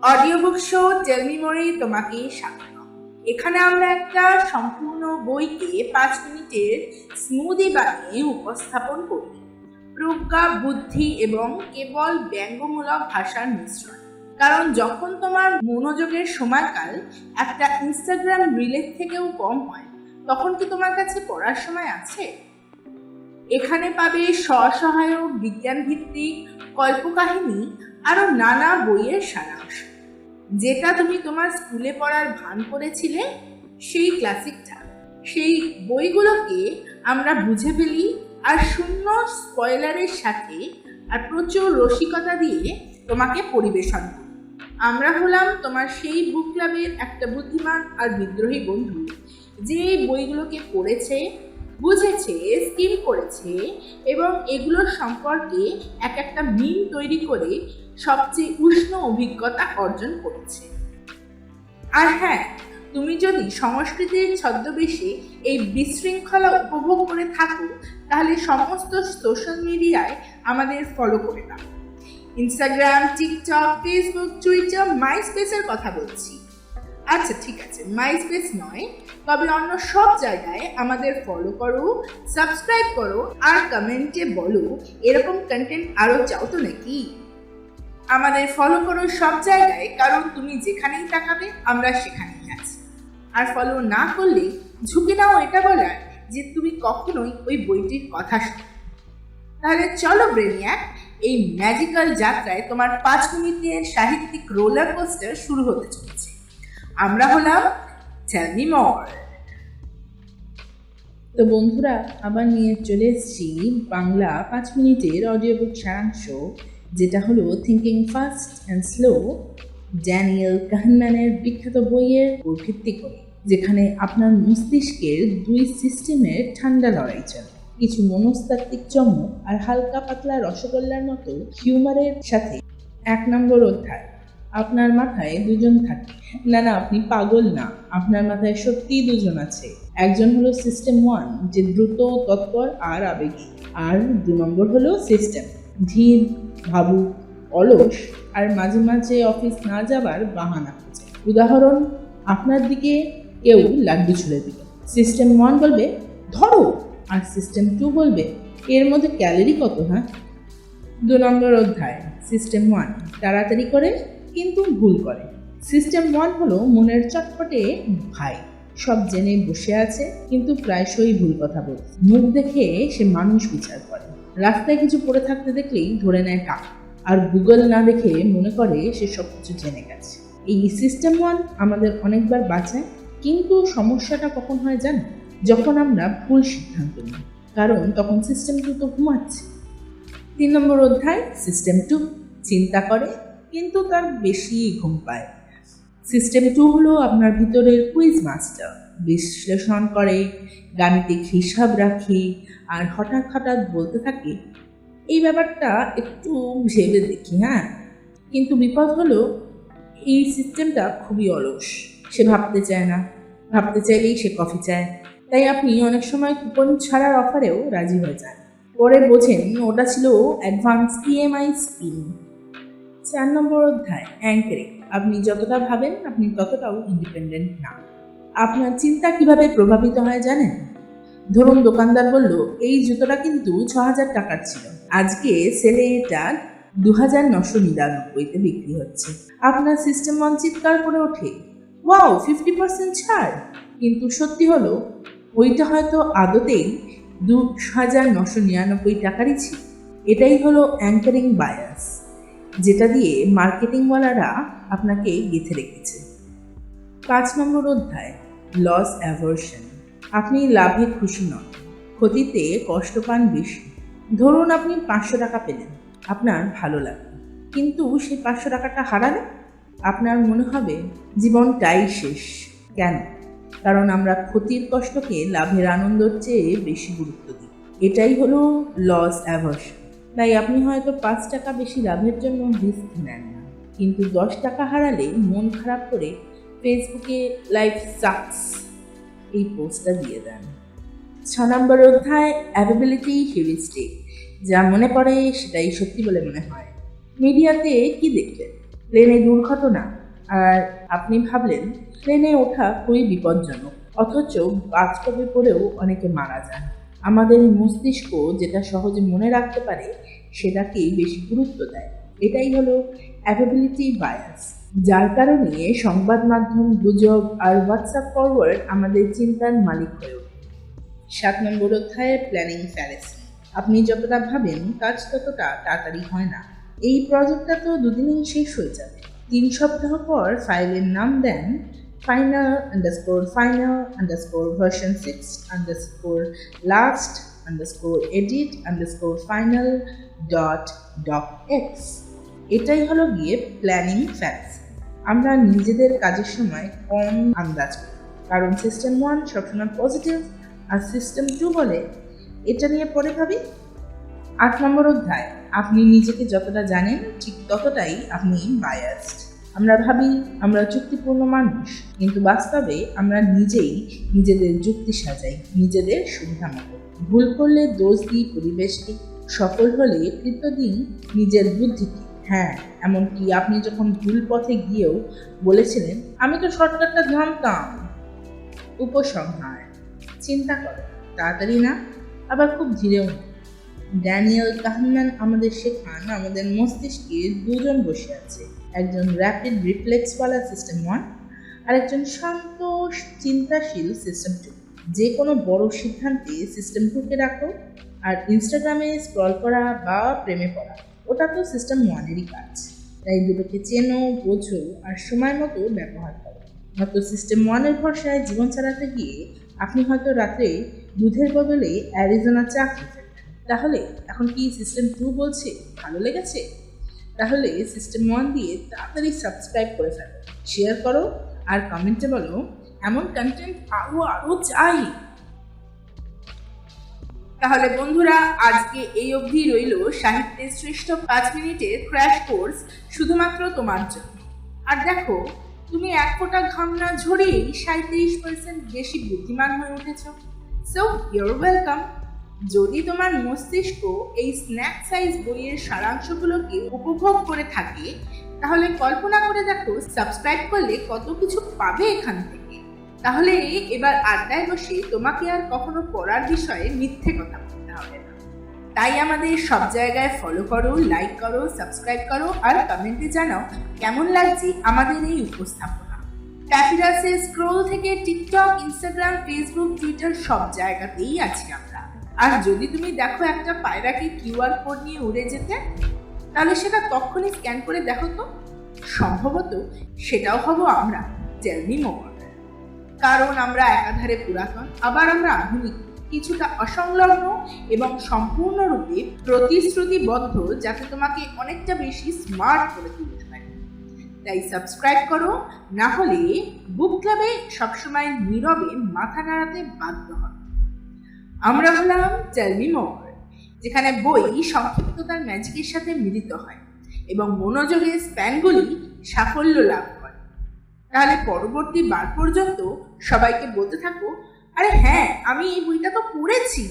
Audio book show tell me মোড়ে তোমাকে স্বাগত। এখানে আমরা একটা সম্পূর্ণ বইকে পাঁচ মিনিটের স্মুদি বানিয়ে উপস্থাপন করি। প্রজ্ঞা, বুদ্ধি এবং কেবল ব্যঙ্গমূলক ভাষার মিশ্রণ। কারণ যখন তোমার মনোযোগের সময়কাল একটা ইনস্টাগ্রাম রিলের থেকেও কম হয়, তখন কি তোমার কাছে পড়ার সময় আছে? এখানে পাবে স্বসহায়ক বিজ্ঞান ভিত্তিক কল্পকাহিনী আরও নানা বইয়ের সারাংশ। যেটা তুমি তোমার স্কুলে পড়ার ভান করেছিলে, সেই ক্লাসিকটা। সেই বইগুলোকে আমরা বুঝে ফেলি আর শূন্য স্পয়লারের সাথে আর প্রচুর রসিকতা দিয়ে তোমাকে পরিবেশন করি। আমরা হলাম তোমার সেই বুক ক্লাবের একটা বুদ্ধিমান আর বিদ্রোহী বন্ধু, যে বইগুলোকে পড়েছে বুঝেছে স্কিম করেছে এবং এগুলোর সম্পর্কে এক একটা মিম তৈরি করে সবচেয়ে উষ্ণ অভিজ্ঞতা অর্জন করেছে। আর হ্যাঁ তুমি যদি সংস্কৃতির ছদ্মবেশে এই বিশৃঙ্খলা উপভোগ করে থাকো, তাহলে সমস্ত সোশ্যাল মিডিয়ায় আমাদের ফলো করে দাও Instagram TikTok Facebook Twitter my স্পেসের কথা বলছি। আচ্ছা ঠিক আছে মাই স্পেস নয়, তবে অন্য সব জায়গায় আমাদের ফলো করো সাবস্ক্রাইব করো, আর কমেন্টে বলো, এরকম কন্টেন্ট আরও চাও তো নাকি? আমাদের ফলো করো সব জায়গায়, কারণ তুমি যেখানেই তাকাবে, আমরা সেখানেই আছি। আর ফলো না করলে, ঝুঁকে নাও এটা বলার যে তুমি কখনোই ওই বইটির কথা শোনো তাহলে চলো ব্রেনিয়াক এই ম্যাজিক্যাল যাত্রায় তোমার পাঁচ মিনিটের সাহিত্যিক রোলার কোস্টার শুরু হতে চলেছে। আমরা হলাম টেল মোর তো বন্ধুরা, আবার নিয়ে চলে এসেছি বাংলা পাঁচ মিনিটের অডিও বুক সারাংশ, যেটা হলো thinking fast and slow Daniel কাহনম্যানের বিখ্যাত বইয়ের উপর ভিত্তি করে যেখানে আপনার মস্তিষ্কের দুই সিস্টেমের ঠান্ডা লড়াই চলে। কিছু মনস্তাত্ত্বিক চমক আর হালকা পাতলা রসগোল্লার মতো হিউমারের সাথে এক নম্বর অধ্যায়। আপনার মাথায় দুজন থাকে। না না, আপনি পাগল না। আপনার মাথায় সত্যিই দুজন আছে। একজন হলো সিস্টেম ওয়ান যে দ্রুত, তৎপর আর আবেগী। আর দু নম্বর হলো সিস্টেম ধীর, ভাবুক, অলস। আর মাঝে মাঝে অফিস না যাবার বাহানা উদাহরণ, আপনার দিকে কেউ লাড্ডু ছুড়ে দিল সিস্টেম ওয়ান বলবে, ধরো। আর সিস্টেম টু বলবে, এর মধ্যে ক্যালোরি কত হ্যাঁ? দু নম্বর অধ্যায় সিস্টেম ওয়ান তাড়াতাড়ি করে কিন্তু ভুল করে। সিস্টেম ওয়ান হলো মনের চটপটে ভাই। সব জেনে বসে আছে, কিন্তু প্রায়শই ভুল কথা বলে মুখ দেখে সে মানুষ বিচার করে। রাস্তায় কিছু পড়ে থাকতে দেখলেই ধরে নেয় টাকা। আর গুগল না দেখে মনে করে সে সব কিছু জেনে গেছে। এই সিস্টেম ওয়ান আমাদের অনেকবার বাঁচায়, কিন্তু সমস্যাটা কখন হয় জানো? যখন আমরা ভুল সিদ্ধান্ত নিই। কারণ তখন সিস্টেম টু তো ঘুমাচ্ছে। তিন নম্বর অধ্যায় সিস্টেম টু চিন্তা করে কিন্তু তার বেশি ঘুম পায়। সিস্টেম টু হলো আপনার ভিতরের কুইজ মাস্টার বিশ্লেষণ করে, গাণিতিক হিসাব রাখে, আর হঠাৎ হঠাৎ বলতে থাকে, এই ব্যাপারটা একটু ভেবে দেখি হ্যাঁ? কিন্তু বিপদ হলো, এই সিস্টেমটা খুবই অলস। সে ভাবতে চায় না। ভাবতে চাইলেই সে কফি চায়। তাই আপনি অনেক সময় কুপন ছাড়ার অফারেও রাজি হয়ে যান। পরে বোঝেন, ওটা ছিল অ্যাডভান্স ইএমআই স্কিম চার নম্বর অধ্যায় অ্যাঙ্কারিং আপনি যতটা ভাবেন, আপনি ততটাও ইন্ডিপেন্ডেন্ট না। আপনার চিন্তা কীভাবে প্রভাবিত হয় জানেন? ধরুন, দোকানদার বলল, এই জুতোটা কিন্তু ছ হাজার টাকার ছিল। আজকে সেলে এটা দু হাজার নশো নিরানব্বইতে বিক্রি হচ্ছে। আপনার সিস্টেম ওয়ান চিৎকার করে ওঠে ওয়াও ফিফটি পার্সেন্ট ছাড়! কিন্তু সত্যি হলো, ওইটা হয়তো আদতেই দু হাজার নশো নিরানব্বই টাকারই ছিল। এটাই হলো অ্যাঙ্কারিং বায়াস যেটা দিয়ে মার্কেটিংওয়ালারা আপনাকে গেঁথে রেখেছে। পাঁচ নম্বর অধ্যায় লস অ্যাভার্শন আপনি লাভে খুশি নন, ক্ষতিতে কষ্ট পান বেশি। ধরুন আপনি পাঁচশো টাকা পেলেন, আপনার ভালো লাগে কিন্তু সেই পাঁচশো টাকাটা হারালে? আপনার মনে হবে, জীবনটাই শেষ। কেন? কারণ আমরা ক্ষতির কষ্টকে লাভের আনন্দর চেয়ে বেশি গুরুত্ব দিই। এটাই হলো লস অ্যাভার্শন তাই আপনি হয়তো পাঁচ টাকা বেশি লাভের জন্য রিস্ক নেন না। কিন্তু দশ টাকা হারালে মন খারাপ করে ফেসবুকে লাইফ সাকস এই পোস্টটা দিয়ে দেন। ছ নম্বর অধ্যায় অ্যাভেবিলিটি হিউরিস্টিক যা মনে পড়ে সেটাই সত্যি বলে মনে হয়। মিডিয়াতে কি দেখলেন? প্লেনে দুর্ঘটনা। আর আপনি ভাবলেন, প্লেনে ওঠা খুবই বিপজ্জনক। অথচ বাস্তবে পড়েও অনেকে মারা যান। আমাদের মস্তিষ্ক যেটা সহজে মনে রাখতে পারে, সেটাকেই বেশি গুরুত্ব দেয়। এটাই হলো অ্যাভেবিলিটি বায়াস যার কারণে সংবাদ মাধ্যম, গুজব আর হোয়াটসঅ্যাপ ফরওয়ার্ড আমাদের চিন্তার মালিক হয়ে ওঠে। সাত নম্বর অধ্যায়ে প্ল্যানিং ফ্যালেসি আপনি যতটা ভাবেন কাজ ততটা তাড়াতাড়ি হয় না। এই প্রজেক্টটা তো দুদিনেই শেষ হয়ে যাবে। তিন সপ্তাহ পর ফাইলের নাম দেন underscore final underscore version six underscore last underscore edit underscore final dot docx এটাই হলো গিয়ে প্ল্যানিং ফ্যাক্স আমরা নিজেদের কাজের সময় কম আন্দাজ করি। কারণ সিস্টেম ওয়ান সবসময় পজিটিভ আর সিস্টেম টু বলে, এটা নিয়ে পরে ভাবি। আট নম্বর অধ্যায়, আপনি নিজেকে যতটা জানেন ঠিক ততটাই আপনি বায়াসড আমরা ভাবি আমরা চুক্তিপূর্ণ মানুষ, কিন্তু বাস্তবে আমরা নিজেই নিজেদের যুক্তি সাজাই, নিজেদের সুবিধা মতো। ভুল করলে দোষ দিই পরিবেশকে, সফল হলে কৃত দিই নিজের বুদ্ধিকে। হ্যাঁ এমনকি আপনি যখন ভুল পথে গিয়েও বলেছিলেন, আমি তো শর্টকাটটা জানতাম উপসংহার, চিন্তা করো, তাড়াতাড়ি না, আবার খুব ধীরেও না। ড্যানিয়েল কাহমান আমাদের শেখান, আমাদের মস্তিষ্কে দুজন বসে আছে। একজন র্যাপিড রিফ্লেক্সওয়ালা সিস্টেম ওয়ান আর একজন শান্ত, চিন্তাশীল সিস্টেম টু যে কোনো বড় সিদ্ধান্তে সিস্টেম টুকে রাখো আর ইনস্টাগ্রামে স্ক্রল করা বা প্রেমে পড়া, ওটা তো সিস্টেম ওয়ানেরই কাজ। তাই দুটোকে চেনো, বোঝো আর সময় মতো ব্যবহার করো। নয়তো সিস্টেম ওয়ানের ভরসায় জীবন চালাতে গিয়ে আপনি হয়তো রাত্রে দুধের বদলে অ্যারিজোনা চা ফেলবেন তাহলে এখন কি সিস্টেম টু বলছে? ভালো লেগেছে? তাহলে সিস্টেম ওয়ান দিয়ে তাড়াতাড়ি সাবস্ক্রাইব করে ফেলো শেয়ার করো আর কমেন্টে বলো, এমন কন্টেন্ট আরও আরও চাই। তাহলে বন্ধুরা, আজকে এই অবধি রইল সাহিত্যের শ্রেষ্ঠ পাঁচ মিনিটের ক্র্যাশ কোর্স শুধুমাত্র তোমার জন্য। আর দেখো, তুমি এক ফোঁটা ঘাম না ঝরেই সাঁত্রিশ পার্সেন্ট বেশি বুদ্ধিমান হয়ে উঠেছ। সো ইউর ওয়েলকাম যদি তোমার মস্তিষ্ক এই স্ন্যাক সাইজ বইয়ের সারাংশগুলোকে উপভোগ করে থাকে, তাহলে কল্পনা করে দেখো সাবস্ক্রাইব করলে কত কিছু পাবে এখান থেকে। তাহলে এবার আড্ডায় বসে তোমাকে আর কখনো পড়ার বিষয়ে মিথ্যে কথা বলতে হবে না। তাই আমাদের সব জায়গায় ফলো করো লাইক করো সাবস্ক্রাইব করো আর কমেন্টে জানাও কেমন লাগছে আমাদের এই উপস্থাপনা। প্যাপিরাসের স্ক্রোল থেকে টিকটক ইনস্টাগ্রাম ফেসবুক টুইটার সব জায়গাতেই আছি আমরা। আর যদি তুমি দেখো একটা পায়রাকে কিউআর কোড নিয়ে উড়ে যেতে, তাহলে সেটা তখনই স্ক্যান করে দেখো তো। সম্ভবত সেটাও হব আমরা জেলমি মোর কারণ আমরা একাধারে পুরাতন, আবার আমরা আধুনিক, কিছুটা অসংলগ্ন এবং সম্পূর্ণরূপে প্রতিশ্রুতিবদ্ধ, যাতে তোমাকে অনেকটা বেশি স্মার্ট করে তুলতে পারে তাই সাবস্ক্রাইব করো, না হলে বুক ক্লাবে সবসময় নীরবে মাথা নাড়াতে বাধ্য হবে আমরা হলাম টেলমি মোর যেখানে বই সংক্ষিপ্ততার ম্যাজিকের সাথে মিলিত হয় এবং মনোযোগের স্প্যানগুলি সাফল্য লাভ করে। তাহলে পরবর্তী বার পর্যন্ত সবাইকে বলতে থাকো, আরে হ্যাঁ আমি এই বইটা তো পড়েছি।